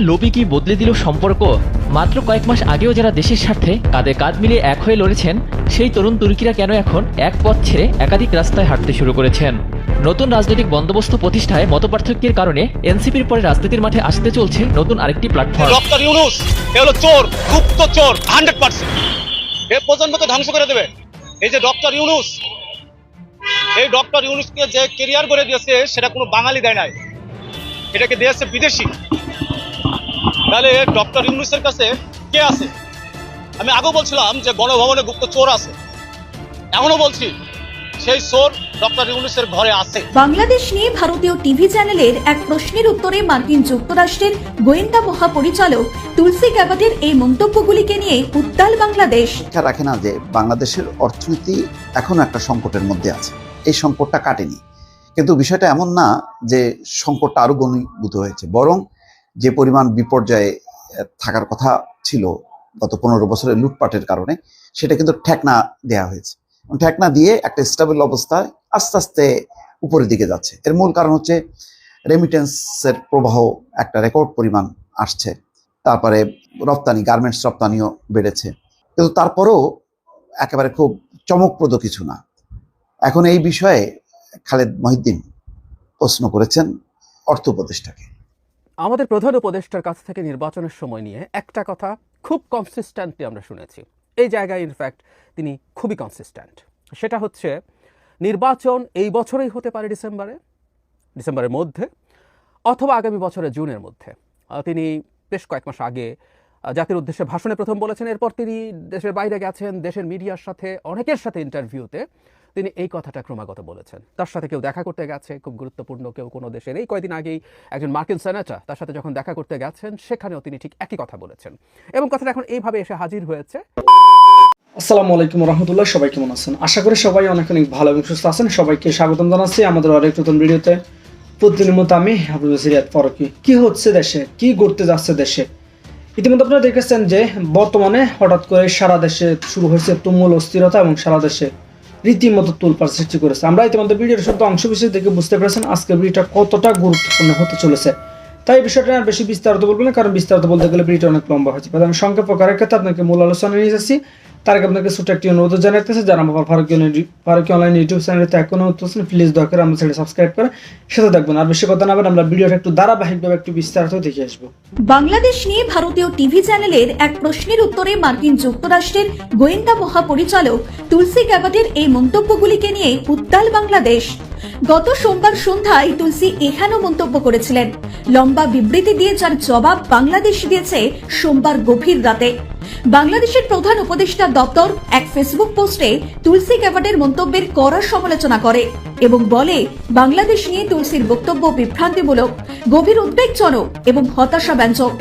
ক্ষমতার লোভই কি বদলে দিল সম্পর্ক? মাত্র কয়েক মাস আগেও যারা দেশের স্বার্থে কাঁধে কাঁধ মিলিয়ে এক হয়ে লড়েছেন, সেই তরুণ তুর্কিরা কেন এখন এক পথ ছেড়ে একাধিক রাস্তায় হাঁটতে শুরু করেছেন? নতুন রাজনৈতিক বন্দোবস্ত প্রতিষ্ঠায় মতপার্থক্যের কারণে এনসিপির পরে রাজনীতির মাঠে আসতে চলছে নতুন আরেকটি প্ল্যাটফর্ম। ডক্টর হলো চোর, গুপ্ত চোর হান্ড্রেড পার্সেন্ট প্রজন্মকে ধ্বংস করে দেবে। এই যে ডক্টর ইউনুস, এই ডক্টর ইউনুসকে যে কেরিয়ার করে দিয়েছে, সেটা কোনো বাঙালি দেয় নাই। এটাকে দিয়েছে বিদেশি। তাহলে ডক্টর ইউনুসের কাছে কে আছে? আমি আগেও বলছিলাম যে গণভবনে গুপ্ত চোর আছে। এখনও বলছি সেই চোর ডক্টর ইউনুসের ঘরে আছে। বাংলাদেশ নিয়ে ভারতীয় টিভি চ্যানেলের এক প্রশ্নের উত্তরে মার্কিন যুক্তরাষ্ট্রের গোয়েন্দা মহাপরিচালক তুলসী গ্যাবাটের এই মন্তব্যগুলিকে নিয়ে উত্তাল বাংলাদেশ। শিক্ষা রাখে না যে বাংলাদেশের অর্থনীতি এখনও একটা সংকটের মধ্যে আছে। এই সংকটটা কাটেনি। কিন্তু বিষয়টা এমন না যে সংকটটা আরও ঘনীভূত হয়েছে। বরং যে পরিমাণ বিপর্যয়ে থাকার কথা ছিল গত পনেরো বছরের লুটপাটের কারণে, সেটা কিন্তু ঠেকনা দেয়া হয়েছে। ঠেকনা দিয়ে একটা স্টেবল অবস্থায় আস্তে আস্তে উপরের দিকে যাচ্ছে। এর মূল কারণ হচ্ছে রেমিটেন্সের প্রবাহ একটা রেকর্ড পরিমাণ আসছে। তারপরে রপ্তানি গার্মেন্টস রপ্তানিও বেড়েছে। কিন্তু তারপরেও একেবারে খুব চমকপ্রদ কিছু না। এখন এই বিষয়ে খালেদ মহিদ্দিন প্রশ্ন করেছেন অর্থ উপদেষ্টাকে। আমাদের প্রধান উপদেষ্টার কাছ থেকে নির্বাচনের সময় নিয়ে একটা কথা খুব কনসিস্ট্যান্টলি আমরা শুনেছি। এই জায়গায় ইনফ্যাক্ট তিনি খুবই কনসিস্ট্যান্ট সেটা হচ্ছে, নির্বাচন এই বছরেই হতে পারে ডিসেম্বরে, ডিসেম্বরের মধ্যে, অথবা আগামী বছরের জুনের মধ্যে। তিনি বেশ কয়েক মাস আগে জাতির উদ্দেশ্যে ভাষণে প্রথম বলেছেন, এরপর তিনি দেশের বাইরে গেছেন, দেশের মিডিয়ার সাথে, অনেকের সাথে ইন্টারভিউতে তিনি এই কথাটা ক্রমাগত বলেছেন। তার সাথে কেউ দেখা করতে গেছে, খুব গুরুত্বপূর্ণ কেউ কোনো দেশের এই কয়েকদিন আগেই একজন মার্কিন সেনেটর তার সাথে যখন দেখা করতে গেছেন, সেখানেও তিনি ঠিক একই কথা বলেছেন। এবং কথাটা এখন এইভাবে এসে হাজির হয়েছে। আসসালামু আলাইকুম রহমতুল্লাহ সবাই কেমন আছেন? আশা করি সবাই অনেক অনেক ভালো এবং সুস্থ আছেন। সবাইকে স্বাগতম জানাচ্ছি আমাদের আরেক নতুন ভিডিওতে। প্রতিদিনের মতো আমি হাবিবুল সিরিয়াত ফরকি। কি হচ্ছে দেশে? কি ঘটতে যাচ্ছে দেশে? ইতিমধ্যে আপনারা দেখেছেন যে বর্তমানে হঠাৎ করে সারা দেশে শুরু হয়েছে তুমুল অস্থিরতা এবং সারা দেশে রীতিমতো তোলপাড় সৃষ্টি করেছে। আমরা ইতিমধ্যে ভিডিওর শুধু অংশ বিশেষ দেখে বুঝতে পেরেছেন আজকের ভিডিওটা কতটা গুরুত্বপূর্ণ হতে চলেছে। তাই বিষয়টা আর বেশি বিস্তারিত বলব না, কারণ বিস্তারিত বলতে গেলে ভিডিওটা অনেক লম্বা হয়েছে আমি সংক্ষেপ প্রকারের ক্ষেত্রে আপনাকে মূল আলোচনা নিয়ে যাচ্ছি। তার আপনাকে ছোট একটি অনুরোধ জানাতেছে যারা আমার ফারুকি ফারুকি অনলাইন ইউটিউব চ্যানেলতে এখনও হচ্ছেন প্লিজ দয়া করে আমার চ্যানেল সাবস্ক্রাইব করে সাথে দেখবেন আর বেশি কথা না বলে আমরা ভিডিওটা একটু ধারাবাহিকভাবে একটু বিস্তারিত দেখে আসব। বাংলাদেশ নিয়ে ভারতীয় টিভি চ্যানেলের এক প্রশ্নের উত্তরে মার্কিন যুক্তরাষ্ট্রের গোয়েন্দা মহাপরিচালক তুলসী গ্যাবাটের এই মন্তব্যগুলিকে নিয়ে উত্তাল বাংলাদেশ। গত সোমবার সন্ধ্যায় তুলসী এখানেও মন্তব্য করেছিলেন। লম্বা বিবৃতি দিয়ে যার জবাব বাংলাদেশ দিয়েছে সোমবার গভীর রাতে। বাংলাদেশের প্রধান উপদেষ্টা দপ্তর এক ফেসবুক পোস্টে তুলসী গ্যাবাটের মন্তব্যের কড়া সমালোচনা করে এবং বলে, বাংলাদেশ নিয়ে তুলসীর বক্তব্য বিভ্রান্তিমূলক, গভীর উদ্বেগজনক এবং হতাশাব্যঞ্জক।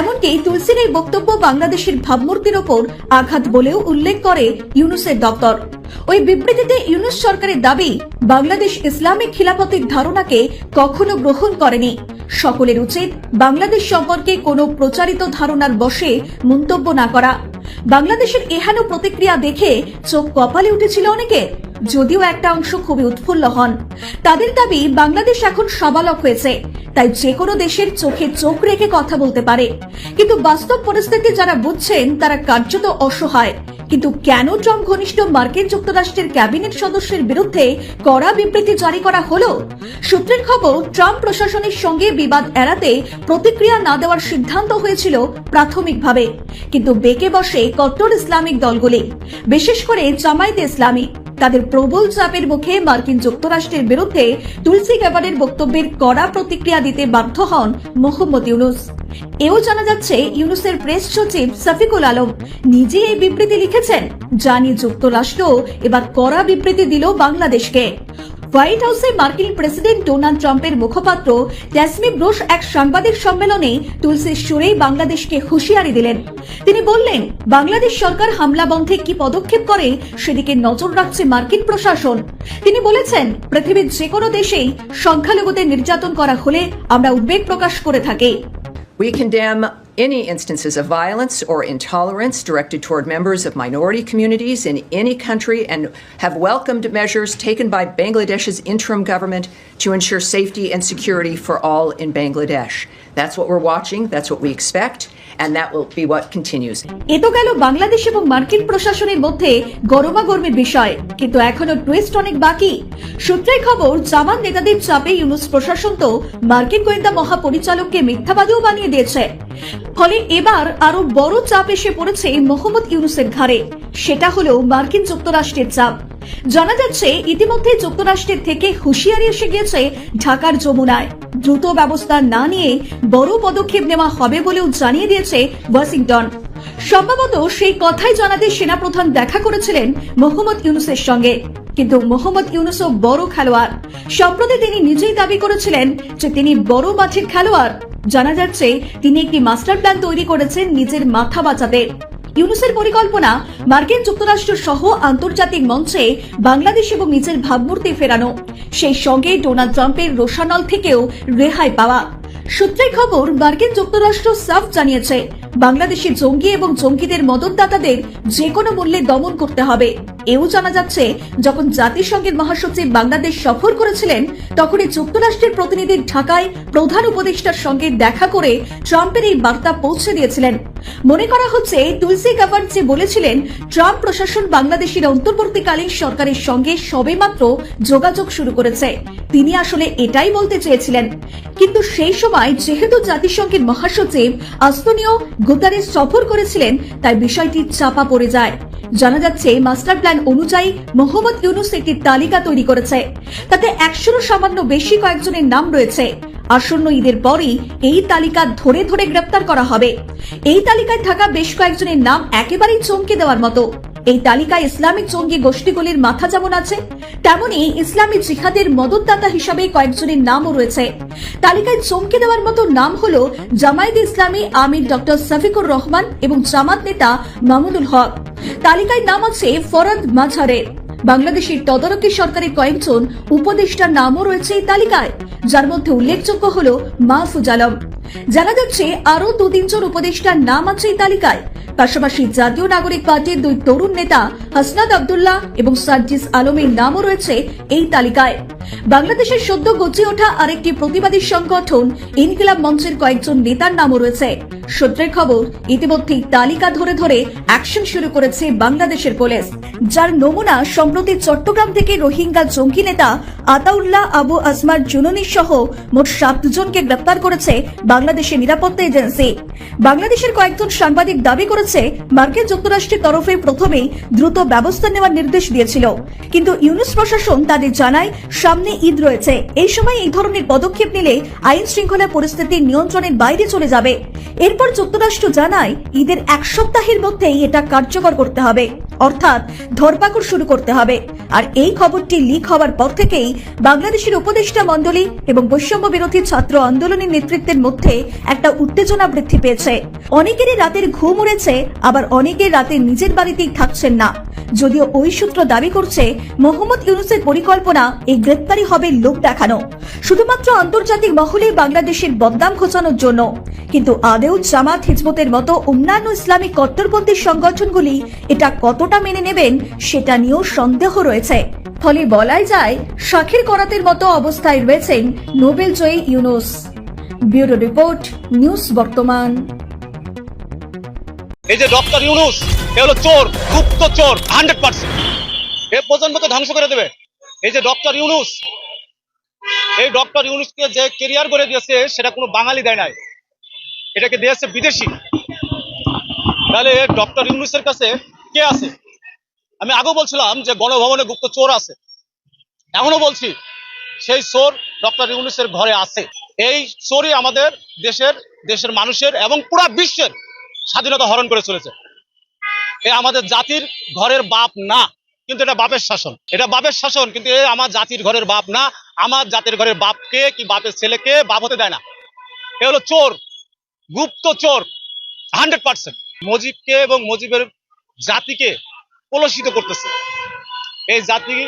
এমনকি তুলসীর এই বক্তব্য বাংলাদেশের ভাবমূর্তির ওপর আঘাত বলেও উল্লেখ করে ইউনুসের দপ্তর। ওই বিবৃতিতে ইউনুস সরকারের দাবি, বাংলাদেশ ইসলামিক খিলাফতের ধারণাকে কখনো গ্রহণ করেনি। সকলের উচিত বাংলাদেশ সম্পর্কে কোনো প্রচারিত ধারণার বসে মন্তব্য না করা। বাংলাদেশের এহেন প্রতিক্রিয়া দেখে চোখ কপালে উঠেছিল অনেকে যদিও একটা অংশ খুবই উৎফুল্ল হন। তাদের দাবি, বাংলাদেশ এখন সবালক হয়েছে। তাই যে কোনো দেশের চোখে চোখ রেখে কথা বলতে পারে। কিন্তু বাস্তব পরিস্থিতি যারা বুঝছেন, তারা কার্যত অসহায়। কিন্তু কেন ট্রাম্প ঘনিষ্ঠ মার্কিন যুক্তরাষ্ট্রের ক্যাবিনেট সদস্যের বিরুদ্ধে কড়া বিবৃতি জারি করা হলো? সূত্রের খবর, ট্রাম্প প্রশাসনের সঙ্গে বিবাদ এড়াতে প্রতিক্রিয়া না দেওয়ার সিদ্ধান্ত হয়েছিল প্রাথমিকভাবে। কিন্তু বেঁকে বসে কট্টর ইসলামিক দলগুলি, বিশেষ করে জামায়াতে ইসলামী। তাদের প্রবল চাপের মুখে মার্কিন যুক্তরাষ্ট্রের বিরুদ্ধে তুলসী গ্যাবারের বক্তব্যের কড়া প্রতিক্রিয়া দিতে বাধ্য হন মোহাম্মদ ইউনুস। এও জানা যাচ্ছে, ইউনুসের প্রেস সচিব সফিকুল আলম নিজে এই বিবৃতি লিখেছেন জানিয়ে যুক্তরাষ্ট্র এবার কড়া বিবৃতি দিল বাংলাদেশকে। হোয়াইট হাউসে মার্কিন প্রেসিডেন্ট ডোনাল্ড ট্রাম্পের মুখপাত্র জ্যাসমি ব্রুশ এক সাংবাদিক সম্মেলনে তুলসির সুরেই বাংলাদেশকে হুঁশিয়ারি দিলেন। তিনি বললেন, বাংলাদেশ সরকার হামলা বন্ধে কি পদক্ষেপ করে সেদিকে নজর রাখছে মার্কিন প্রশাসন। তিনি বলেছেন, পৃথিবীর যে কোনো দেশেই সংখ্যালঘুদের নির্যাতন করা হলে আমরা উদ্বেগ প্রকাশ করে থাকি। Any instances of violence or intolerance directed toward members of minority communities in any country and have welcomed measures taken by Bangladesh's interim government to ensure safety and security for all in Bangladesh. That's what we're watching, that's what we expect, and that will be what continues. এ গেল বাংলাদেশ এবং মার্কিন প্রশাসনের মধ্যে গরমাগর্মের বিষয় কিন্তু এখনও twist অনেক বাকি সূত্রের খবর জামান নেতাদের চাপে ইউনুস প্রশাসন তো মার্কিন গোয়েন্দা মহাপরিচালককে মিথ্যাবাদীও বানিয়ে দিয়েছে ফলে এবার আরও বড় চাপ এসে পড়েছে মোহাম্মদ ইউনুসের ঘাড়ে সেটা হলো মার্কিন যুক্তরাষ্ট্রের চাপ জানা যাচ্ছে, ইতিমধ্যে যুক্তরাষ্ট্রের থেকে হুঁশিয়ারি এসে গিয়েছে ঢাকার যমুনায়। দ্রুত ব্যবস্থা না নিয়ে বড় পদক্ষেপ নেওয়া হবে বলেও জানিয়ে দিয়েছে ওয়াশিংটন। সম্ভবত সেই কথাই জানাতে সেনাপ্রধান দেখা করেছিলেন মোহাম্মদ ইউনুসের সঙ্গে। কিন্তু মোহাম্মদ ইউনুসও বড় খেলোয়াড়। সম্প্রতি তিনি নিজেই দাবি করেছিলেন যে তিনি বড় মাঠের খেলোয়াড়। জানা যাচ্ছে, তিনি একটি মাস্টার প্ল্যান তৈরি করেছেন নিজের মাথা বাঁচাতে। ইউনুসের পরিকল্পনা, মার্কিন যুক্তরাষ্ট্র সহ আন্তর্জাতিক মঞ্চে বাংলাদেশ এবং নিজের ভাবমূর্তি ফেরানো। সেই সঙ্গে ডোনাল্ড ট্রাম্পের রোশানল থেকেও রেহাই পাওয়া। সূত্রে খবর, মার্কিন যুক্তরাষ্ট্র সাফ জানিয়েছে, বাংলাদেশে জঙ্গি এবং জঙ্গিদের মদতদাতাদের যে কোনো মূল্যে দমন করতে হবে। এও জানা যাচ্ছে, যখন জাতিসংঘের মহাসচিব বাংলাদেশ সফর করেছিলেন, তখনই যুক্তরাষ্ট্রের প্রতিনিধি ঢাকায় প্রধান উপদেষ্টার সঙ্গে দেখা করে ট্রাম্পের এই বার্তা পৌঁছে দিয়েছিলেন। মনে করা হচ্ছে তুলসি গাভার যে বলেছিলেন, ট্রাম্প প্রশাসন বাংলাদেশের অন্তর্বর্তীকালীন সরকারের সঙ্গে সবেমাত্র যোগাযোগ শুরু করেছে। তিনি আসলে এটাই বলতে চেয়েছিলেন। কিন্তু সেই সময় যেহেতু জাতিসংঘের মহাসচিব আস্তনীয় গুতারে সফর করেছিলেন, তাই বিষয়টি চাপা পড়ে যায়। জানা যাচ্ছে মাস্টার প্ল্যান অনুযায়ী মোহাম্মদ ইউনুস একটি তালিকা তৈরি করেছে। তাতে একশোরও সামান্য বেশি কয়েকজনের নাম রয়েছে। আসন্ন ঈদের পরই এই তালিকা ধরে ধরে গ্রেপ্তার করা হবে। এই তালিকায় থাকা বেশ কয়েকজনের নাম একেবারেই চমকে দেওয়ার মতো। এই তালিকায় ইসলামিক জঙ্গি গোষ্ঠীগুলির মাথা যেমন আছে, তেমনি ইসলামী জিহাদের মদতদাতা হিসাবে কয়েকজনের নামও রয়েছে। তালিকায় চমকে দেওয়ার মতো নাম হল জামায়াত ইসলামী আমির ডক্টর সফিকুর রহমান এবং জামাত নেতা মামুনুল হক। তালিকায় নাম আছে ফরদ মাঝারের বাংলাদেশের তদারকি সরকারের কয়েকজন উপদেষ্টার নামও রয়েছে এই তালিকায়, যার মধ্যে উল্লেখযোগ্য হল মাহফুজ আলম। জানা যাচ্ছে আরও দু তিনজন উপদেষ্টার নাম আছে এই তালিকায়। পাশাপাশি জাতীয় নাগরিক পার্টির দুই তরুণ নেতা হাসনাদ আবদুল্লাহ এবং সার্জিস আলমের নামও রয়েছে এই তালিকায়। বাংলাদেশের সদ্য গজিয়ে ওঠা আরেকটি প্রতিবাদী সংগঠন ইনকিলাব মঞ্চের কয়েকজন নেতার নামও রয়েছে। সূত্রের খবর, ইতিমধ্যেই তালিকা ধরে ধরে অ্যাকশন শুরু করেছে বাংলাদেশের পুলিশ, যার নমুনা সম্প্রতি চট্টগ্রাম থেকে রোহিঙ্গা জঙ্গি নেতা আতাউল্লাহ আবু আসমার জুননি সহ মোট সাতজনকে গ্রেপ্তার করেছে বাংলাদেশের নিরাপত্তা এজেন্সি। বাংলাদেশের কয়েকজন সাংবাদিক দাবি করেছে, মার্কিন যুক্তরাষ্ট্রের তরফে প্রথমেই দ্রুত ব্যবস্থা নেওয়ার নির্দেশ দিয়েছিল। কিন্তু ইউনুস প্রশাসন তাদের জানায়, সামনে ঈদ রয়েছে। এই সময় এই ধরনের পদক্ষেপ নিলে আইন শৃঙ্খলা পরিস্থিতি নিয়ন্ত্রণের বাইরে চলে যাবে। এরপর যুক্তরাষ্ট্র জানায়, ঈদের এক সপ্তাহের মধ্যেই এটা কার্যকর করতে হবে। অর্থাৎ ধরপাকড় শুরু করতে হবে। আর এই খবরটি লিক হওয়ার পর থেকেই বাংলাদেশের উপদেষ্টা মণ্ডলী এবং বৈষম্য বিরোধী ছাত্র আন্দোলনের নেতৃত্বের মধ্যে একটা উত্তেজনা বৃদ্ধি পেয়েছে। অনেকেরই রাতের ঘুম উড়েছে, আবার অনেকের রাতে নিজের বাড়িতেই থাকছেন না। যদিও ওই সূত্র দাবি করছে, মোহাম্মদ ইউনুসের পরিকল্পনা এই গ্রেপ্তারি হবে লোক দেখানো। শুধুমাত্র আন্তর্জাতিক মহলে বাংলাদেশের বদনাম ঘোচানোর জন্য। কিন্তু আদেও জামাত হিজবতের মতো অন্যান্য ইসলামিক কট্টরপন্থী সংগঠনগুলি এটা কতটা মেনে নেবেন সেটা নিয়েও সন্দেহ রয়েছে। ফলে বলাই যায়, শাখির করাতের মতো অবস্থায় রয়েছেন নোবেল জয়ী ইউনুস। ব্যুরো রিপোর্ট, নিউজ বর্তমান। এই যে ডক্টর ইউনুস, এ হলো চোর, গুপ্ত চোর হান্ড্রেড পার্সেন্ট এ প্রজন্মকে ধ্বংস করে দেবে। এই যে ডক্টর ইউনুস, এই ডক্টর ইউনুসকে যে কেরিয়ার করে দিয়েছে, সেটা কোনো বাঙালি দেয় নাই। এটাকে দিয়েছে বিদেশি। তাহলে ডক্টর ইউনুসের কাছে কে আছে? আমি আগেও বলছিলাম যে গণভবনে গুপ্ত চোর আছে। এখনও বলছি, সেই চোর ডক্টর ইউনুসের ঘরে আছে। এই চোরই আমাদের দেশের দেশের মানুষের এবং পুরো বিশ্বের স্বাধীনতা হরণ করে চলেছে। এ আমাদের জাতির ঘরের বাপ না, কিন্তু এটা বাপের শাসন। এটা বাপের শাসন, কিন্তু এ আমার জাতির ঘরের বাপ না। আমার জাতির ঘরের বাপকে কি বাপের ছেলেকে বাপ হতে দেয় না? এ হলো চোর, গুপ্ত চোর হান্ড্রেড পার্সেন্ট মজিবকে এবং মজিবের জাতিকে কলসিত করতেছে। এই জাতি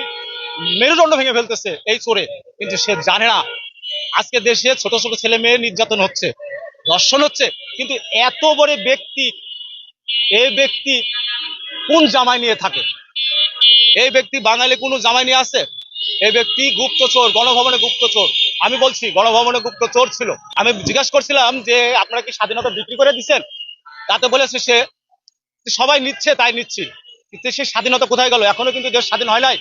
মেরুদণ্ড ভেঙে ফেলতেছে এই চোরে। কিন্তু সে জানে না, আজকে দেশে ছোট ছোট ছেলে মেয়ে নির্যাতন হচ্ছে দর্শন হচ্ছে। কিন্তু এত বড় ব্যক্তি, এই ব্যক্তি কোন জামাই নিয়ে থাকে? এই ব্যক্তি বাঙালি কোনো জামাই নিয়ে আছে? এই ব্যক্তি গুপ্তচোর গণভবনে গুপ্তচোর আমি বলছি, গণভবনে গুপ্তচোর ছিল। আমি জিজ্ঞাসা করছিলাম যে, আপনারা কি স্বাধীনতা বিক্রি করে দিচ্ছেন? তাতে বলেছে সে সবাই নিচ্ছে, তাই নিচ্ছি। কিন্তু স্বাধীনতা কোথায় গেল? এখনও কিন্তু দেশ স্বাধীন হয় নাই।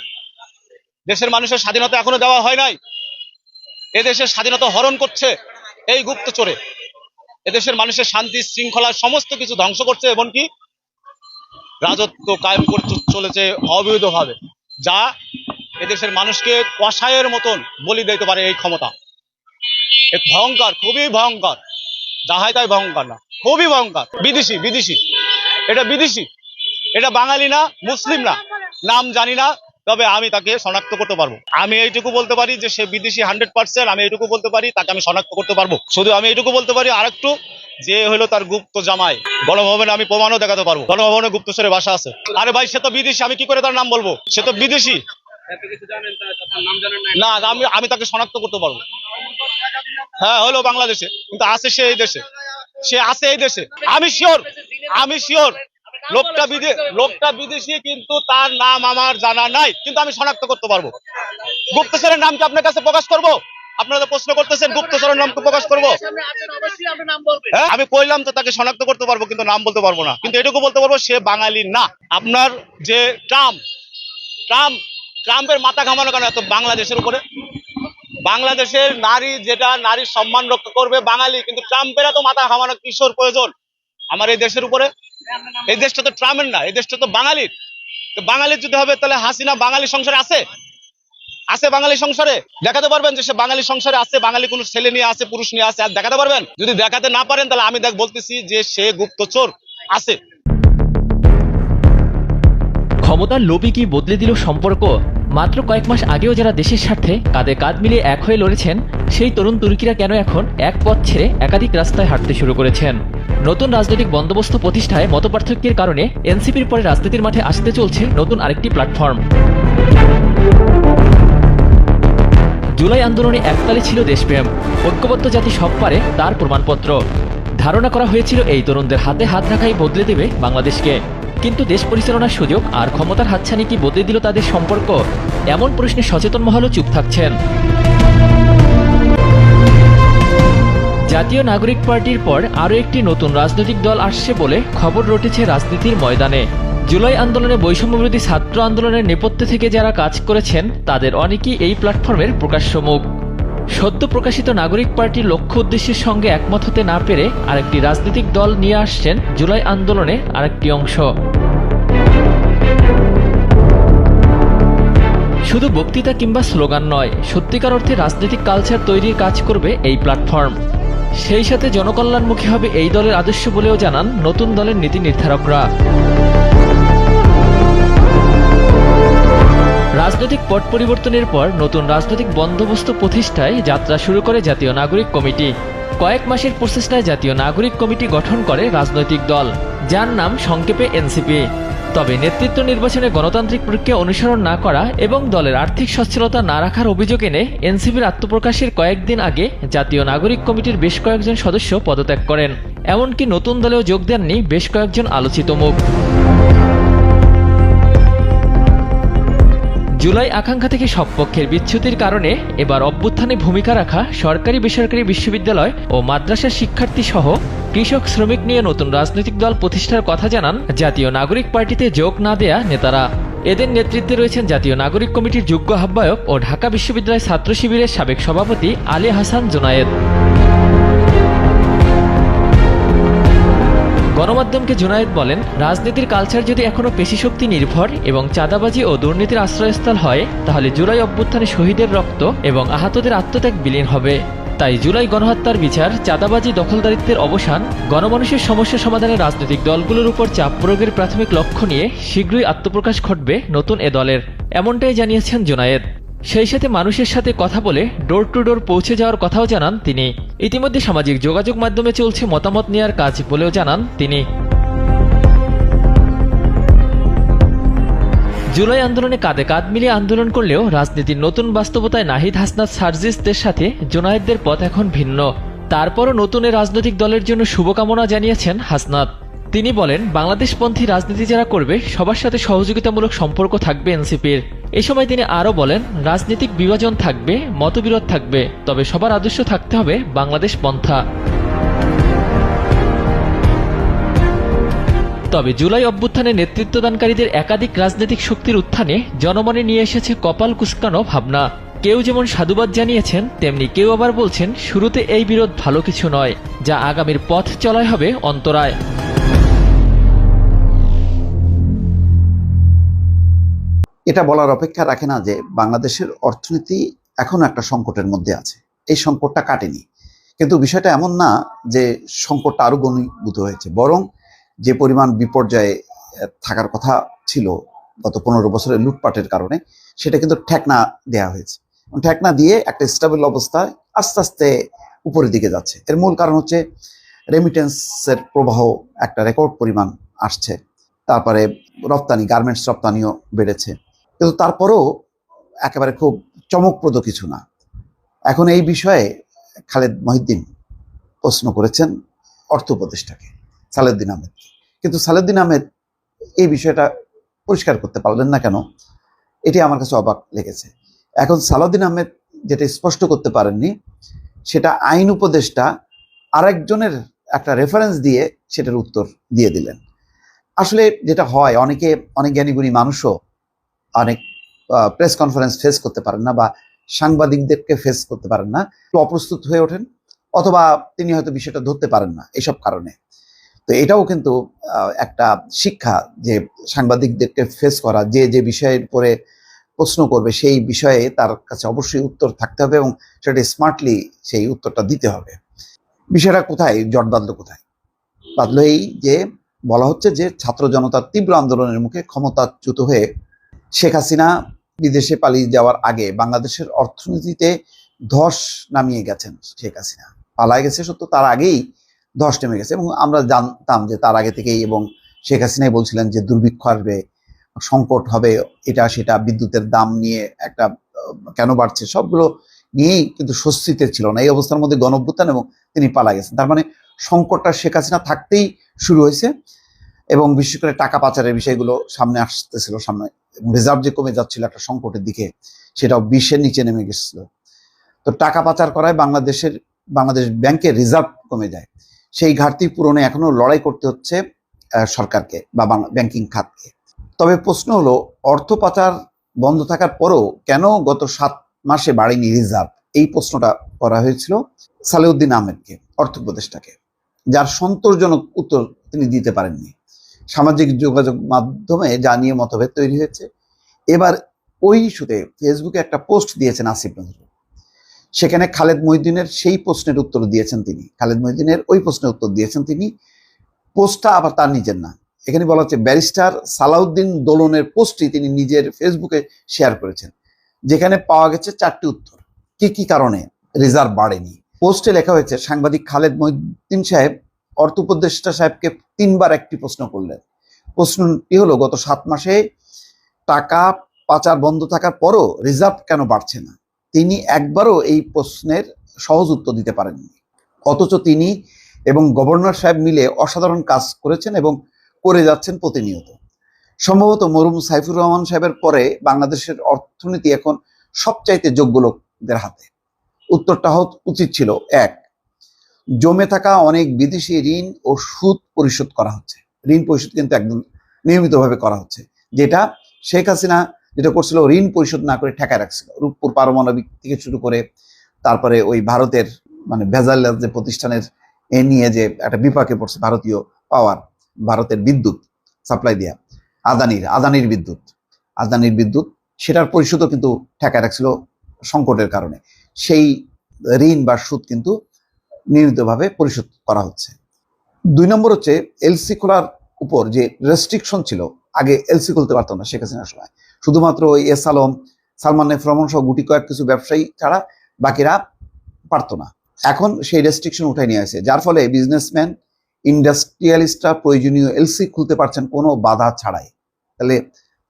দেশের মানুষের স্বাধীনতা এখনও দেওয়া হয় নাই। এদেশের স্বাধীনতা হরণ করছে এই গুপ্তচোরে এদেশের মানুষের শান্তি, শৃঙ্খলা, সমস্ত কিছু ধ্বংস করছে, এমনকি রাজত্ব কায়েম করতে চলেছে অবৈধভাবে, যা এদেশের মানুষকে কষায়ের মতন বলি দিতে পারে এই ক্ষমতা। ভয়ঙ্কর, খুবই ভয়ঙ্কর। যাহাই তাই ভয়ঙ্কর না, খুবই ভয়ঙ্কর। বিদেশি বিদেশি। এটা বিদেশি। এটা বাঙালি না, মুসলিম না। নাম জানি না, তবে আমি তাকে শনাক্ত করতে পারব। আমি এইটুকু বলতে পারি যে সে বিদেশি হান্ড্রেড পার্সেন্ট, আমি এইটুকু বলতে পারি, তাকে আমি শনাক্ত করতে পারব। শুধু আমি এইটুকু বলতে পারি আরেকটু, যে হলো তার গুপ্ত জামাই। গণভবনে আমি প্রমাণও দেখাতে পারব। গণভবনে গুপ্তচরের বাসা আছে। আরে ভাই, সে তো বিদেশি, আমি কি করে তার নাম বলব? সে তো বিদেশি। না, আমি আমি তাকে শনাক্ত করতে পারব। হ্যাঁ হলো বাংলাদেশে, কিন্তু আছে সে এই দেশে। সে আছে এই দেশে। আমি শিওর আমি শিওর। লোকটা বিদেশ লোকটা বিদেশি, কিন্তু তার নাম আমার জানা নাই, কিন্তু আমি শনাক্ত করতে পারব। গুপ্তচরের নাম কি আপনার কাছে প্রকাশ করব? আপনারা প্রশ্ন করতেছেন, গুপ্তচরের নাম তো প্রকাশ করব? হ্যাঁ আমি কইলাম তো তাকে শনাক্ত করতে পারব, কিন্তু নাম বলতে পারব না। কিন্তু এটুকু বলতে পারব, সে বাঙালি না। আপনার যে ট্রাম্প ট্রাম্প, ট্রাম্পের মাথা ঘামানো কেন এত বাংলাদেশের উপরে বাংলাদেশের নারী যেটা নারীর সম্মান রক্ষা করবে, বাঙালি, কিন্তু ট্রাম্পের এত মাথা ঘামানো কিশোর প্রয়োজন। আমার এই দেশের উপরে। এই দেশটা তো ট্রাম্পের না, এই দেশটা তো বাঙালির। তো বাঙালির যদি হবে, তাহলে হাসিনা বাঙালি সংসারে আছে? আছে বাঙালি সংসারে? দেখাতে পারবেন যে সে বাঙালি সংসারে আছে, বাঙালি কোনো ছেলে নিয়ে আছে, পুরুষ নিয়ে আছে, আর দেখাতে পারবেন? যদি দেখাতে না পারেন, তাহলে আমি দেখ বলতেছি যে সে গুপ্তচোর আছে। ক্ষমতার লোভী কি বদলে দিল সম্পর্ক? মাত্র কয়েক মাস আগেও যারা দেশের স্বার্থে কাঁধে কাঁধ মিলিয়ে এক হয়ে লড়েছেন, সেই তরুণ তুর্কিরা কেন এখন এক পথ ছেড়ে একাধিক রাস্তায় হাঁটতে শুরু করেছেন? নতুন রাজনৈতিক বন্দোবস্ত প্রতিষ্ঠায় মতপার্থক্যের কারণে এনসিপির পরে রাজনীতির মাঠে আসতে চলছে নতুন আরেকটি প্ল্যাটফর্ম। জুলাই আন্দোলনে একতালে ছিল দেশপ্রেম। ঐক্যবদ্ধ জাতি সব পারে তার প্রমাণপত্র। ধারণা করা হয়েছিল এই তরুণদের হাতে হাত রাখাই বদলে দেবে বাংলাদেশকে। কিন্তু দেশ পরিচালনার সুযোগ আর ক্ষমতার হাতছানি কি বদলে দিল তাদের সম্পর্ক? এমন প্রশ্নে সচেতন মহলও চুপ থাকছেন। জাতীয় নাগরিক পার্টির পর আরও একটি নতুন রাজনৈতিক দল আসছে বলে খবর রটেছে রাজনীতির ময়দানে। জুলাই আন্দোলনে বৈষম্যবিরোধী ছাত্র আন্দোলনের নেপথ্যে থেকে যারা কাজ করেছেন, তাদের অনেকেই এই প্ল্যাটফর্মের প্রকাশ্য মুখ। সদ্য প্রকাশিত নাগরিক পার্টির লক্ষ্য উদ্দেশ্যের সঙ্গে একমত হতে না পেরে আরেকটি রাজনৈতিক দল নিয়ে আসছেন জুলাই আন্দোলনে আরেকটি অংশ। শুধু বক্তৃতা কিংবা স্লোগান নয়, সত্যিকার অর্থে রাজনৈতিক কালচার তৈরির কাজ করবে এই প্ল্যাটফর্ম। সেই সাথে জনকল্যাণমুখী হবে এই দলের আদর্শ বলেও জানান নতুন দলের নীতি নির্ধারকরা। রাজনৈতিক পট পরিবর্তনের পর নতুন রাজনৈতিক বন্দোবস্ত প্রতিষ্ঠায় যাত্রা শুরু করে জাতীয় নাগরিক কমিটি। কয়েক মাসের প্রচেষ্টায় জাতীয় নাগরিক কমিটি গঠন করে রাজনৈতিক দল, যার নাম সংক্ষেপে এনসিপি। তবে নেতৃত্ব নির্বাচনে গণতান্ত্রিক প্রক্রিয়া অনুসরণ না করা এবং দলের আর্থিক সচ্ছলতা না রাখার অভিযোগ এনে এনসিপির আত্মপ্রকাশের কয়েকদিন আগে জাতীয় নাগরিক কমিটির বেশ কয়েকজন সদস্য পদত্যাগ করেন। এমনকি নতুন দলেও যোগ দেননি বেশ কয়েকজন আলোচিত মুখ। জুলাই আকাঙ্ক্ষা থেকে সব পক্ষের বিচ্যুতির কারণে এবার অভ্যুত্থানে ভূমিকা রাখা সরকারি বেসরকারি বিশ্ববিদ্যালয় ও মাদ্রাসার শিক্ষার্থী সহ কৃষক শ্রমিক নিয়ে নতুন রাজনৈতিক দল প্রতিষ্ঠার কথা জানান জাতীয় নাগরিক পার্টিতে যোগ না দেয়া নেতারা। এদের নেতৃত্বে রয়েছেন জাতীয় নাগরিক কমিটির যোগ্য আহ্বায়ক ও ঢাকা বিশ্ববিদ্যালয় ছাত্র শিবিরের সাবেক সভাপতি আলী হাসান জোনায়েদ। গণমাধ্যমকে জুনায়েদ বলেন, রাজনীতির কালচার যদি এখনও পেশিশক্তি নির্ভর এবং চাঁদাবাজি ও দুর্নীতির আশ্রয়স্থল হয়, তাহলে জুলাই অভ্যুত্থানে শহীদের রক্ত এবং আহতদের আত্মত্যাগ বিলীন হবে। তাই জুলাই গণহত্যার বিচার, চাঁদাবাজি, দখলদারিত্বের অবসান, গণমানুষের সমস্যা সমাধানে রাজনৈতিক দলগুলোর উপর চাপ প্রয়োগের প্রাথমিক লক্ষ্য নিয়ে শীঘ্রই আত্মপ্রকাশ ঘটবে নতুন এ দলের, এমনটাই জানিয়েছেন জুনায়েদ। সেই সাথে মানুষের সাথে কথা বলে ডোর টু ডোর পৌঁছে যাওয়ার কথাও জানান তিনি। ইতিমধ্যে সামাজিক যোগাযোগ মাধ্যমে চলছে মতামত নেওয়ার কাজ বলেও জানান তিনি। জুলাই আন্দোলনে কাঁধে কাঁধ মিলিয়ে আন্দোলন করলেও রাজনীতির নতুন বাস্তবতায় নাহিদ হাসনাত সার্জিসদের সাথে জোনায়েদদের পথ এখন ভিন্ন। তারপরও নতুন রাজনৈতিক দলের জন্য শুভকামনা জানিয়েছেন হাসনাত। তিনি বলেন, বাংলাদেশপন্থী রাজনীতি যারা করবে, সবার সাথে সহযোগিতামূলক সম্পর্ক থাকবে এনসিপির। এই সময় তিনি আরও বলেন, রাজনৈতিক বিভাজন থাকবে, মতবিরোধ থাকবে, তবে সবার আদর্শ থাকতে হবে বাংলাদেশ পন্থা তবে জুলাই অভ্যুত্থানে নেতৃত্বদানকারীদের একাধিক রাজনৈতিক শক্তির উত্থানে জনমনে নিয়ে এসেছে কপাল কুসকানো ভাবনা। কেউ যেমন সাধুবাদ জানিয়েছেন, তেমনি কেউ আবার বলছেন, শুরুতে এই বিরোধ ভালো কিছু নয়, যা আগামীর পথ চলায় হবে অন্তরায়। এটা বলার অপেক্ষা রাখে না যে বাংলাদেশের অর্থনীতি এখনও একটা সংকটের মধ্যে আছে। এই সংকটটা কাটেনি। কিন্তু বিষয়টা এমন না যে সংকটটা আরও গণীভূত হয়েছে। বরং যে পরিমাণ বিপর্যয়ে থাকার কথা ছিল গত পনেরো বছরের লুটপাটের কারণে, সেটা কিন্তু ঠেকনা দেয়া হয়েছে। ঠেকনা দিয়ে একটা স্টেবল অবস্থায় আস্তে আস্তে উপরের দিকে যাচ্ছে। এর মূল কারণ হচ্ছে রেমিটেন্সের প্রবাহ একটা রেকর্ড পরিমাণ আসছে। তারপরে রপ্তানি গার্মেন্টস রপ্তানিও বেড়েছে। কিন্তু তারপরেও একেবারে খুব চমকপ্রদ কিছু না। এখন এই বিষয়ে খালেদ মহিদ্দিন প্রশ্ন করেছেন অর্থ উপদেষ্টাকে, সালেউদ্দিন আহমেদ। কিন্তু সালেদ্দিন আহমেদ এই বিষয়টা পরিষ্কার করতে পারলেন না কেন? এটি আমার কাছে অবাক লেগেছে। এখন সালাউদ্দিন আহমেদ যেটা স্পষ্ট করতে পারেননি, সেটা আইন উপদেষ্টা আরেকজনের একটা রেফারেন্স দিয়ে সেটার উত্তর দিয়ে দিলেন। আসলে যেটা হয়, অনেকে, অনেক জ্ঞানীগুণী মানুষও অনেক প্রেস কনফারেন্স ফেস করতে পারেন না বা সাংবাদিকদেরকে ফেস করতে পারেন না। একটু অপ্রস্তুত হয়ে ওঠেন, অথবা তিনি হয়তো বিষয়টা ধরতে পারেন না এসব কারণে। তো এটাও কিন্তু একটা শিক্ষা যে সাংবাদিকদেরকে ফেস করা, যে যে বিষয়ের উপরে প্রশ্ন করবে সেই বিষয়ে তার কাছে অবশ্যই উত্তর থাকতে হবে এবং সেটা স্মার্টলি সেই উত্তরটা দিতে হবে। বিষয়টা কোথায়? জট কোথায়? বাঁধলো এই যে, বলা হচ্ছে যে ছাত্র জনতার তীব্র আন্দোলনের মুখে ক্ষমতাচ্যুত হয়ে শেখ হাসিনা বিদেশে পালিয়ে যাওয়ার আগে বাংলাদেশের অর্থনীতিতে ধস নামিয়ে গেছেন শেখ হাসিনা। পালায় গেছে সত্য, তার আগেই ধস নেমে গেছে এবং আমরা জানতাম যে তার আগে থেকেই এবং শেখ হাসিনাই বলছিলেন যে দুর্ভিক্ষ আসবে, সংকট হবে, এটা সেটা বিদ্যুতের দাম নিয়ে একটা কেন বাড়ছে, সবগুলো নিয়েই কিন্তু স্বস্তিতে ছিল না। এই অবস্থার মধ্যে গণভ্যুত্থান এবং তিনি পালা গেছেন। তার মানে সংকটটা শেখ হাসিনা থাকতেই শুরু হয়েছে এবং বিশেষ করে টাকা পাচারের বিষয়গুলো সামনে আসতেছিল, সামনে রিজার্ভ যে কমে যাচ্ছিল একটা সংকটের দিকে, সেটাও বিশের নিচে নেমে গেছিল। তো টাকা পাচার করায় বাংলাদেশের, বাংলাদেশ ব্যাংকের রিজার্ভ কমে যায়। সেই ঘাটতি পূরণে এখনও লড়াই করতে হচ্ছে সরকারকে বা ব্যাংকিং খাতকে। তবে প্রশ্ন হলো, অর্থ পাচার বন্ধ থাকার পরও কেন গত সাত মাসে বাড়েনি রিজার্ভ এই প্রশ্নটা করা হয়েছিল সালেউদ্দিন আহমেদকে, অর্থ উপদেষ্টাকে। যার সন্তোষজনক উত্তর তিনি দিতে পারেননি। সামাজিক যোগাযোগ মাধ্যমে যা নিয়ে মতভেদ তৈরি হয়েছে। এবার ওই ইস্যুতে ফেসবুকে একটা পোস্ট দিয়েছেন আসিফ নজরুল। সেখানে খালেদ মহিউদ্দিনের সেই প্রশ্নের উত্তর দিয়েছেন তিনি। খালেদ মহিউদ্দিনের ওই প্রশ্নের উত্তর দিয়েছেন তিনি। পোস্টটা আবার তার নিজের না। এখানে বলা হচ্ছে, ব্যারিস্টার সালাউদ্দিন দোলনের পোস্টটি তিনি নিজের ফেসবুকে শেয়ার করেছেন, যেখানে পাওয়া গেছে চারটি উত্তর। কি কি কারণে? রিজার্ভ বাড়েনি। পোস্টে লেখা হয়েছে, সাংবাদিক খালেদ মহিউদ্দিন সাহেব অর্থ উপদেষ্টা সাহেবকে তিনবার একটি প্রশ্ন করলেন। প্রশ্নটি হলো, গত সাত মাসে টাকা পাচার বন্ধ থাকার পরও রিজার্ভ কেন বাড়ছে না? তিনি একবারও এই প্রশ্নের সহজ উত্তর দিতে পারেননি। অথচ তিনি এবং গভর্নর সাহেব মিলে অসাধারণ কাজ করেছেন এবং করে যাচ্ছেন প্রতিনিয়ত। সম্ভবত মরুম সাইফুর রহমান সাহেবের পরে বাংলাদেশের অর্থনীতি এখন সবচাইতে যোগ্য লোকদের হাতে। উত্তরটা হওয়া উচিত ছিল, এক জমে থাকা অনেক বিদেশি ঋণ ও সুদ পরিশোধ করা হচ্ছে। ঋণ পরিশোধ কিন্তু একদম নিয়মিতভাবে করা হচ্ছে। যেটা শেখ হাসিনা যেটা করছিল, ঋণ পরিশোধ না করে ঠেকায় রাখছিল। রূপপুর পারমাণবিক থেকে শুরু করে তারপরে ওই ভারতের মানে ভেজাল যে প্রতিষ্ঠানের এ নিয়ে যে একটা বিপাকে পড়ছে ভারতীয় পাওয়ার, ভারতের বিদ্যুৎ সাপ্লাই দেয়া, আদানির আদানির বিদ্যুৎ। আদানির বিদ্যুৎ সেটার পরিশোধও কিন্তু ঠেকায় রাখছিল সংকটের কারণে। সেই ঋণ বা সুদ কিন্তু নিয়মিতভাবে পরিশোধ করা হচ্ছে। দুই নম্বর হচ্ছে এলসি খোলার উপর যে রেস্ট্রিকশন ছিল, আগে এলসি খুলতে পারতো না শেখ হাসিনার সময়। শুধুমাত্র ওই এস আলম, সালমান ফ্রমন সহ গুটি কয়েক কিছু ব্যবসায়ী ছাড়া বাকিরা পারতো না। এখন সেই রেস্ট্রিকশন উঠাই নিয়ে আসে, যার ফলে বিজনেসম্যান ইন্ডাস্ট্রিয়ালিস্টরা প্রয়োজনীয় এলসি খুলতে পারছেন কোনো বাধা ছাড়াই। তাহলে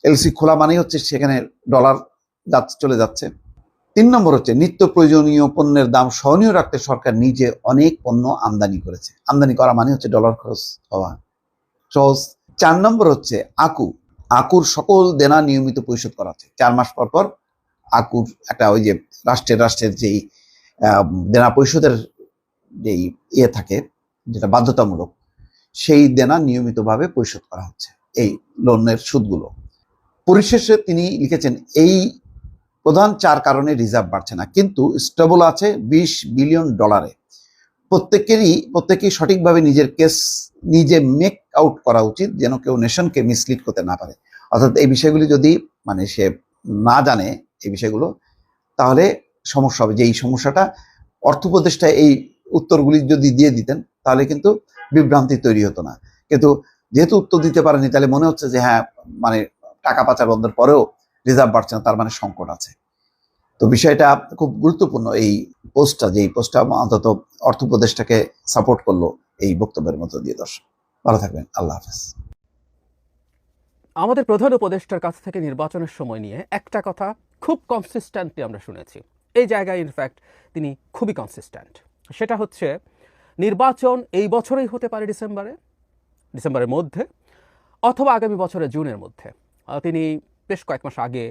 এলসি খোলা মানেই হচ্ছে সেখানে ডলার চলে যাচ্ছে। তিন নম্বর হচ্ছে, নিত্য প্রয়োজনীয় পণ্যের দাম সহনীয় রাখতে সরকার নিজে অনেক পণ্য আমদানি করেছে। আমদানি করা মানে হচ্ছে ডলার খরচ হওয়া। সহজ। চার নম্বর হচ্ছে, আকু। আকুর সকল দেনা নিয়মিত পরিশোধ করা হচ্ছে। চার মাস পর পর আকুর একটা ওই যে রাষ্ট্রের রাষ্ট্রের যেই দেনা পরিশোধের যেই ইয়ে থাকে, যেটা বাধ্যতামূলক, সেই দেনা নিয়মিতভাবে পরিশোধ করা হচ্ছে, এই লোনের সুদগুলো। পরিশেষে তিনি লিখেছেন, এই প্রধান চার কারণে রিজার্ভ বাড়ছে না, কিন্তু স্টেবল আছে বিশ বিলিয়ন ডলারে। প্রত্যেকেরই, প্রত্যেকেই সঠিকভাবে নিজের কেস নিজে মেক আউট করা উচিত, যেন কেউ নেশনকে মিসলিড করতে না পারে। অর্থাৎ এই বিষয়গুলি যদি মানে সে না জানে এই বিষয়গুলো, তাহলে সমস্যা হবে। যে এই সমস্যাটা অর্থ উপদেষ্টা এই উত্তরগুলি যদি দিয়ে দিতেন, তাহলে কিন্তু বিভ্রান্তি তৈরি হতো না। কিন্তু যেহেতু উত্তর দিতে পারেনি, তাহলে মনে হচ্ছে যে হ্যাঁ মানে টাকা পাচার বন্ধের পরেও রিজার্ভ বাড়ছে না, তার মানে সংকট আছে। তো বিষয়টা খুব গুরুত্বপূর্ণ এই পোস্টটা, যে এই পোস্টটা অন্তত অর্থ উপদেষ্টাকে সাপোর্ট করল এই বক্তব্যের মধ্য দিয়ে দর্শক। ভালো থাকবেন, আল্লাহ হাফেজ। আমাদের প্রধান উপদেষ্টার কাছ থেকে নির্বাচনের সময় নিয়ে একটা কথা খুব কনসিস্ট্যান্টলি আমরা শুনেছি। এই জায়গায় ইনফ্যাক্ট তিনি খুবই কনসিস্ট্যান্ট সেটা হচ্ছে, নির্বাচন এই বছরেই হতে পারে ডিসেম্বরে, ডিসেম্বরের মধ্যে, অথবা আগামী বছরের জুনের মধ্যে। তিনি বেশ কয়েক মাস আগে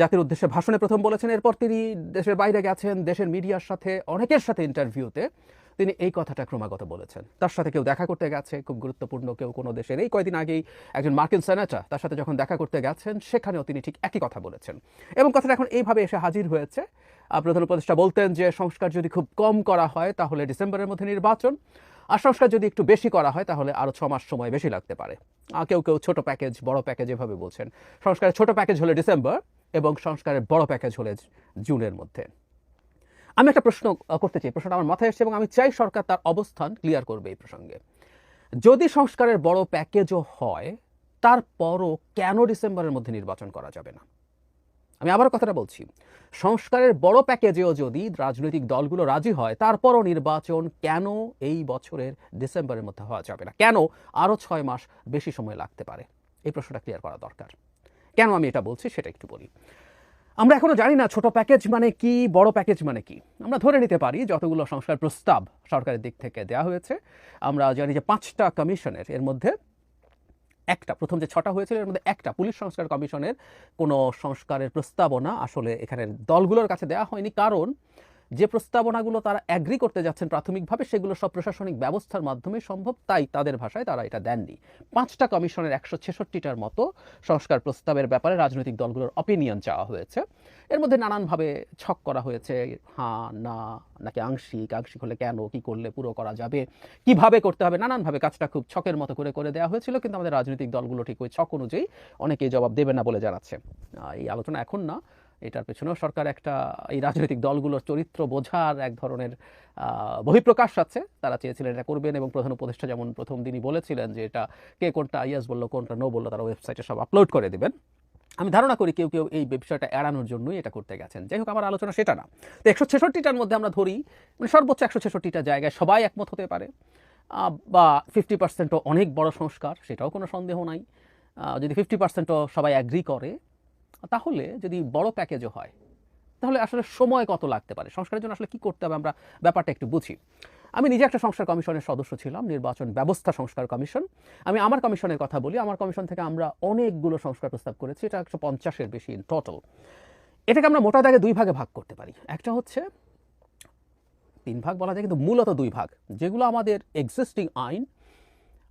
জাতির উদ্দেশ্যে ভাষণে প্রথম বলেছেন, এরপর তিনি দেশের বাইরে গেছেন, দেশের মিডিয়ার সাথে, অনেকের সাথে ইন্টারভিউতে তিনি এই কথাটা ক্রমাগত বলেছেন। তার সাথে কেউ দেখা করতে গেছে, খুব গুরুত্বপূর্ণ, কেউ কোনো দেশের। এই কয়দিন আগেই একজন মার্কিন সেনেটার তার সাথে যখন দেখা করতে গেছেন, সেখানেও তিনি ঠিক একই কথা বলেছেন। এবং কথাটা এখন এইভাবে এসে হাজির হয়েছে। প্রধান উপদেষ্টা বলতেন যে, সংস্কার যদি খুব কম করা হয়, তাহলে ডিসেম্বরের মধ্যে নির্বাচন। আর সংস্কার যদি একটু বেশি করা হয়, তাহলে আরও ছ মাস সময় বেশি লাগতে পারে। কেউ কেউ ছোট প্যাকেজ বড় প্যাকেজ এভাবে বলছেন। সংস্কারের ছোট প্যাকেজ হলে ডিসেম্বর এবং সংস্কারের বড় প্যাকেজ হলে জুনের মধ্যে। আমি একটা প্রশ্ন করতে চাই। প্রশ্নটা আমার মাথায় এসেছে এবং আমি চাই সরকার তার অবস্থান ক্লিয়ার করবে এই প্রসঙ্গে। যদি সংস্কারের বড় প্যাকেজও হয়, তারপরও কেন ডিসেম্বরের মধ্যে নির্বাচন করা যাবে না? আমি আবার কথাটা বলছি। সংস্কারের বড় প্যাকেজেও যদি রাজনৈতিক দলগুলো রাজি হয়, তারপরও নির্বাচন কেন এই বছরের ডিসেম্বরের মধ্যে হওয়া যাবে না? কেন আরও ছয় মাস বেশি সময় লাগতে পারে? এই প্রশ্নটা ক্লিয়ার করা দরকার। কেন আমি এটা বলছি সেটা একটু বলি। আমরা এখনও জানি না ছোট প্যাকেজ মানে কি, বড় প্যাকেজ মানে কি। আমরা ধরে নিতে পারি যতগুলো সংস্কার প্রস্তাব সরকারের দিক থেকে দেওয়া হয়েছে। আমরা জানি যে পাঁচটা কমিশনের এর মধ্যে একটা, প্রথম যে ছটা হয়েছিল, এর মধ্যে একটা পুলিশ সংস্কার কমিশনের কোনো সংস্কারের প্রস্তাবনা আসলে এখানে দলগুলোর কাছে দেওয়া হয়নি। কারণ যে প্রস্তাবনাগুলো তারা অ্যাগ্রি করতে যাচ্ছেন প্রাথমিকভাবে, সেগুলো সব প্রশাসনিক ব্যবস্থার মাধ্যমে সম্ভব, তাই তাদের ভাষায় তারা এটা দেননি। পাঁচটা কমিশনের একশো ছেষট্টিটার মতো সংস্কার প্রস্তাবের ব্যাপারে রাজনৈতিক দলগুলোর অপিনিয়ন চাওয়া হয়েছে। এর মধ্যে নানানভাবে ছক করা হয়েছে হ্যাঁ না, নাকি আংশিক আংশিক হলে কেন, কি করলে পুরো করা যাবে, কীভাবে করতে হবে, নানানভাবে কাজটা খুব ছকের মতো করে করে দেওয়া হয়েছিল, কিন্তু আমাদের রাজনৈতিক দলগুলো ঠিক ওই ছক অনুযায়ী অনেকেই জবাব দেবে না বলে জানাচ্ছে। এই আলোচনা এখন না এটার পেছনেও সরকার একটা, এই রাজনৈতিক দলগুলোর চরিত্র বোঝার এক ধরনের বহিঃপ্রকাশ আছে। তারা চেয়েছিলেন এটা করবেন এবং প্রধান উপদেষ্টা যেমন প্রথম দিনই বলেছিলেন যে এটা কে কোনটা ইয়েস বলল, কোনটা নো বলল, তারা ওয়েবসাইটে সব আপলোড করে দেবেন। আমি ধারণা করি কেউ কেউ এই বিষয়টা এড়ানোর জন্যই এটা করতে গেছেন। যাই হোক, আমার আলোচনা সেটা না। তো একশো ছেষট্টিটার মধ্যে আমরা ধরি মানে সর্বোচ্চ একশো ছেষট্টিটা জায়গায় সবাই একমত হতে পারে। বা ফিফটি পার্সেন্টও অনেক বড় সংস্কার, সেটাও কোনো সন্দেহ নাই। যদি ফিফটি পার্সেন্টও সবাই অ্যাগ্রি করে তাহলে যদি বড় প্যাকেজও হয়, তাহলে আসলে সময় কত লাগতে পারে? সংস্কারের জন্য আসলে কি করতে হবে? আমরা ব্যাপারটা একটু বুঝি। আমি নিজে একটা সংস্কার কমিশনের সদস্য ছিলাম, নির্বাচন ব্যবস্থা সংস্কার কমিশন। আমি আমার কমিশনের কথা বলি, আমার কমিশন থেকে আমরা অনেকগুলো সংস্কার প্রস্তাব করেছি, এটা একশো পঞ্চাশের বেশি ইন টোটাল এটাকে আমরা মোটা দাগে দুই ভাগে ভাগ করতে পারি। একটা হচ্ছে, তিন ভাগ বলা যায়, কিন্তু মূলত দুই ভাগ, যেগুলো আমাদের এক্সিস্টিং আইন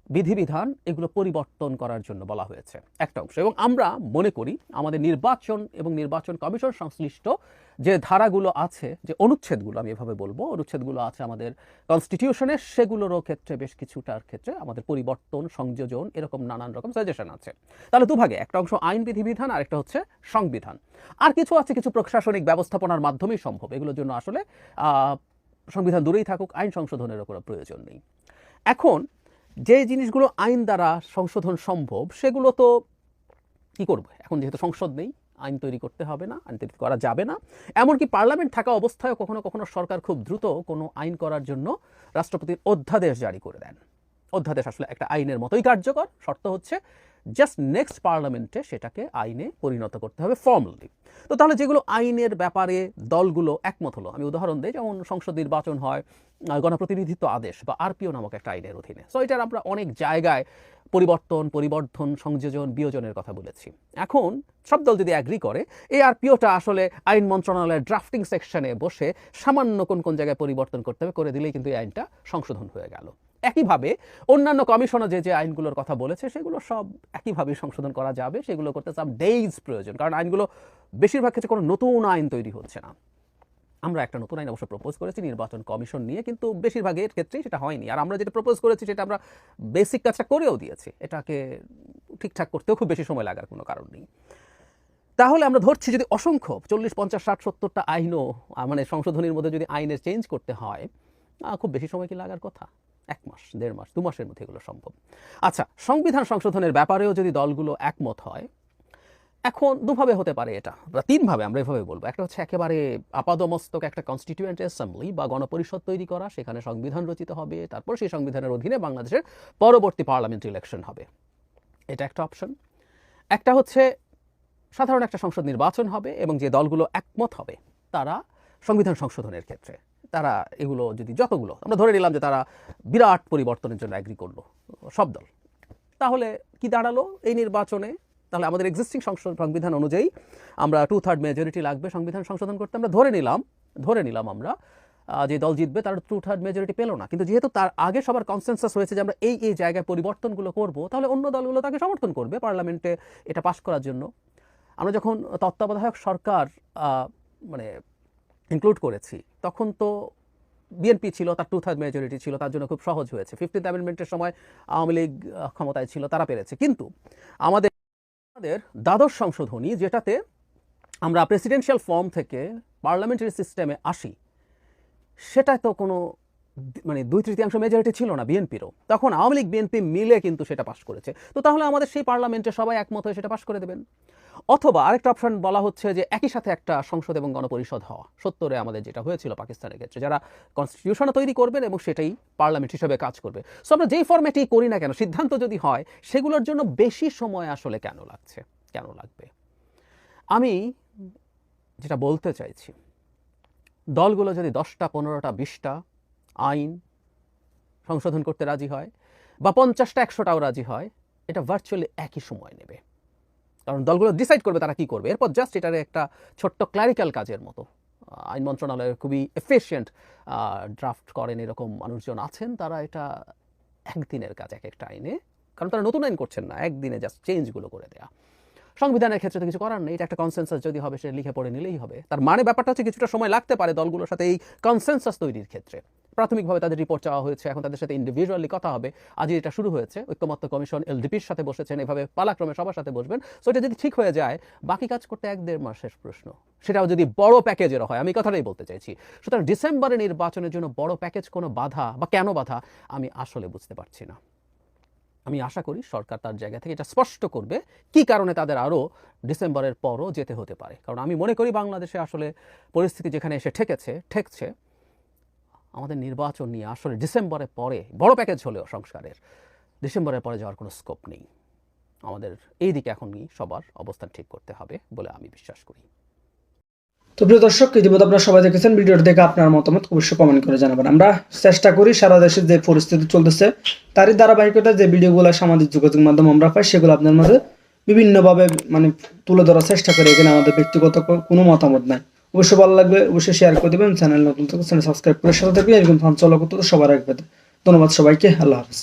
বিধিবিধান এগুলো পরিবর্তন করার জন্য বলা হয়েছে। একটা অংশ। এবং আমরা মনে করি আমাদের নির্বাচন এবং নির্বাচন কমিশন সংশ্লিষ্ট যে ধারাগুলো আছে, যে অনুচ্ছেদগুলো আমি এভাবে বলব, অনুচ্ছেদগুলো আছে আমাদের কনস্টিটিউশনের সেগুলোরও ক্ষেত্রে বেশ কিছুটার ক্ষেত্রে আমাদের পরিবর্তন, সংযোজন এরকম নানান রকম সাজেশন আছে। তাহলে দুভাগে, একটা অংশ আইন বিধিবিধান আর একটা হচ্ছে সংবিধান। আর কিছু আছে, কিছু প্রশাসনিক ব্যবস্থাপনার মাধ্যমেই সম্ভব। এগুলোর জন্য আসলে সংবিধান দূরেই থাকুক, আইন সংশোধনেরও কোনো প্রয়োজন নেই। এখন যে জিনিসগুলো আইন দ্বারা সংশোধন সম্ভব, সেগুলো তো কী করবে? এখন যেহেতু সংসদ নেই, আইন তৈরি করতে হবে না, আইন তৈরি করা যাবে না। এমনকি পার্লামেন্ট থাকা অবস্থায় কখনো কখনো সরকার খুব দ্রুত কোনো আইন করার জন্য রাষ্ট্রপতির অধ্যাদেশ জারি করে দেন। অধ্যাদেশ আসলে একটা আইনের মতোই কার্যকর, শর্ত হচ্ছে জাস্ট নেক্সট পার্লামেন্টে সেটাকে আইনে পরিণত করতে হবে ফর্মালি তো তাহলে যেগুলো আইনের ব্যাপারে দলগুলো একমত হলো, আমি উদাহরণ দিই, যেমন সংসদ নির্বাচন হয় গণপ্রতিনিধিত্ব আদেশ বা আরপিও নামক একটা আইনের অধীনে। সো এটার আমরা অনেক জায়গায় পরিবর্তন, পরিবর্ধন, সংযোজন, বিয়োজনের কথা বলেছি। এখন সব দল যদি অ্যাগ্রি করে, এই আরপিওটা আসলে আইন মন্ত্রণালয়ের ড্রাফটিং সেকশনে বসে সামান্য কোন কোন জায়গায় পরিবর্তন করতে হবে, করে দিলেই কিন্তু এই আইনটা সংশোধন হয়ে গেল। একইভাবে অন্যান্য কমিশনও যে যে আইনগুলোর কথা বলেছে, সেগুলো সব একইভাবে সংশোধন করা যাবে, সেগুলো করতে সাম ডেইজ প্রয়োজন, কারণ আইনগুলো বেশিরভাগ ক্ষেত্রে কোনো নতুন আইন তৈরি হচ্ছে না। আমরা একটা নতুন আইন অবশ্য প্রপোজ করেছি, নির্বাচন কমিশন নিয়ে, কিন্তু বেশিরভাগের ক্ষেত্রেই সেটা হয়নি। আর আমরা যেটা প্রপোজ করেছি, সেটা আমরা বেসিক কাজটা করেও দিয়েছি। এটাকে ঠিকঠাক করতেও খুব বেশি সময় লাগার কোনো কারণ নেই। তাহলে আমরা ধরছি যদি অসংখ্য চল্লিশ, পঞ্চাশ, ষাট, সত্তরটা আইনও মানে সংশোধনীর মধ্যে যদি আইনের চেঞ্জ করতে হয় খুব বেশি সময় কি লাগার কথা? এক মাস, দেড় মাস, দু মাসের মধ্যে এগুলো সম্ভব। আচ্ছা সংবিধান সংশোধনের ব্যাপারেও যদি দলগুলো একমত হয়, এখন দুভাবে হতে পারে এটা, বা তিনভাবে, আমরা এভাবে বলব। একটা হচ্ছে একেবারে আপাদমস্তক একটা কনস্টিটিউয়েন্ট অ্যাসেম্বলি বা গণপরিষদ তৈরি করা, সেখানে সংবিধান রচিত হবে, তারপর সেই সংবিধানের অধীনে বাংলাদেশের পরবর্তী পার্লামেন্ট ইলেকশন হবে। এটা একটা অপশন একটা হচ্ছে সাধারণ একটা সংসদ নির্বাচন হবে এবং যে দলগুলো একমত হবে, তারা সংবিধান সংশোধনের ক্ষেত্রে। তারা এগুলো যদি যতগুলো, আমরা ধরে নিলাম যে তারা বিরাট পরিবর্তনের জন্য অ্যাগ্রি করল, সব দল। তাহলে কি দাঁড়াল এই নির্বাচনে? তাহলে আমাদের এক্সিস্টিং সংবিধান অনুযায়ী আমরা টু থার্ড মেজরিটি লাগবে, সংবিধান সংশোধন করতে আমরা ধরে নিলাম ধরে নিলাম আমরা যে দল জিতবে তারা টু থার্ড মেজরিটি পেল না। কিন্তু যেহেতু তার আগে সবার কনসেন্সাস হয়েছে যে আমরা এই এই জায়গায় পরিবর্তনগুলো করব, তাহলে অন্য দলগুলো তাকে সমর্থন করবে পার্লামেন্টে এটা পাশ করার জন্য। আমরা যখন তত্ত্বাবধায়ক সরকার মানে ইনক্লুড করেছি। তখন তো বিএনপি ছিল, তার টু থার্ড মেজরিটি ছিল, তার জন্য খুব সহজ হয়েছে। ফিফটিন্থ অ্যামেন্ডমেন্টের সময় আওয়ামী লীগ ক্ষমতায় ছিল, তারা পেরেছে। কিন্তু আমাদের আমাদের দ্বাদশ সংশোধনী যেটাতে আমরা প্রেসিডেন্সিয়াল ফর্ম থেকে পার্লামেন্টারি সিস্টেমে আসি সেটা তো কোনো মানে দুই তৃতীয়াংশ মেজরিটি ছিল না বিএনপিরও তখন আওয়ামী লীগ বিএনপি মিলে কিন্তু সেটা পাশ করেছে। তো তাহলে আমাদের সেই পার্লামেন্টে সবাই একমত হয়ে সেটা পাশ করে দেবেন। অথবা আরেকটা অপশন বলা হচ্ছে যে একই সাথে একটা সংসদ এবং গণপরিষদ হওয়া। সত্তরে আমাদের যেটা হয়েছিল পাকিস্তানের ক্ষেত্রে, যারা কনস্টিটিউশনও তৈরি করবেন এবং সেটাই পার্লামেন্ট হিসেবে কাজ করবে। সো আমরা যেই ফর্মেটেই করি না কেন, সিদ্ধান্ত যদি হয়, সেগুলোর জন্য বেশি সময় আসলে কেন লাগছে? কেন লাগবে? আমি যেটা বলতে চাইছি, দলগুলো যদি দশটা, পনেরোটা, বিশটা আইন সংশোধন করতে রাজি হয় বা পঞ্চাশটা, একশোটাও রাজি হয়, এটা ভার্চুয়ালি একই সময় নেবে। কারণ দলগুলো ডিসাইড করবে তারা কি করবে। এরপর জাস্ট এটার একটা ছোট্ট ক্লারিক্যাল কাজের মতো। আইন মন্ত্রণালয়ে খুবই এফিশিয়েন্ট ড্রাফট করেন এরকম মানুষজন আছেন। তারা এটা একদিনের কাজ, এক একটা আইনে। কারণ তারা নতুন আইন করছেন না, একদিনে জাস্ট চেঞ্জগুলো করে দেয়া। সংবিধানের ক্ষেত্রে তো কিছু করার নেই, এটা একটা কনসেন্সাস যদি হবে সেটা লিখে পড়ে নিলেই হবে। তার মানে ব্যাপারটা হচ্ছে কিছুটা সময় লাগতে পারে দলগুলোর সাথে এই কনসেন্সাস তৈরির ক্ষেত্রে। প্রাথমিকভাবে তাদের রিপোর্ট চাওয়া হয়েছে। এখন তাদের সাথে ইন্ডিভিজুয়ালি কথা হবে। আজ এটা শুরু হয়েছে। ঐক্যমত্য কমিশন এলডিপির সাথে বসেছেন। এভাবে পালাক্রমে সবার সাথে বসবেন। সো এটা যদি ঠিক হয়ে যায়, বাকি কাজ করতে এক দেড় মাসের প্রশ্ন। সেটাও যদি বড় প্যাকেজের হয়, আমি কথাটাই বলতে চাইছি। সুতরাং ডিসেম্বরে নির্বাচনের জন্য বড় প্যাকেজ কোনো বাধা বা কেন বাধা, আমি আসলে বুঝতে পারছি না। আমি আশা করি সরকার তার জায়গা থেকে এটা স্পষ্ট করবে কি কারণে তাদের আরও ডিসেম্বরের পরও যেতে হতে পারে। কারণ আমি মনে করি বাংলাদেশে আসলে পরিস্থিতি যেখানে এসে ঠেকেছে, ঠেকছে আমাদের নির্বাচন নিয়ে আসলে ডিসেম্বরের পরে বড় প্যাকেজ হলেও সংস্কারের। ডিসেম্বরের পরে যাওয়ার কোনো স্কোপ নেই। আমাদের এই দিকে এখনই সবার অবস্থান ঠিক করতে হবে বলে আমি বিশ্বাস করি। তো প্রিয় দর্শক, ইতিমধ্যে আপনারা সবাই দেখেছেন, ভিডিওটি দেখে আপনার মতামত অবশ্যই কমেন্ট করে জানাবেন। আমরা চেষ্টা করি সারা দেশে যে পরিস্থিতি চলতেছে, তারই ধারাবাহিকতা যে ভিডিওগুলো সামাজিক যোগাযোগ মাধ্যম আমরা পাই, সেগুলো আপনার মাঝে বিভিন্নভাবে মানে তুলে ধরার চেষ্টা করি। এখানে আমাদের ব্যক্তিগত কোনো মতামত নাই। অবশ্যই ভালো লাগবে, অবশ্যই শেয়ার করে দেবেন চ্যানেল নতুন থাকলে চ্যানেল সাবস্ক্রাইব করে সাথে থাকবে এরকম ফান চলা করতে সবার রাখবে ধন্যবাদ সবাইকে, আল্লাহ হাফিজ।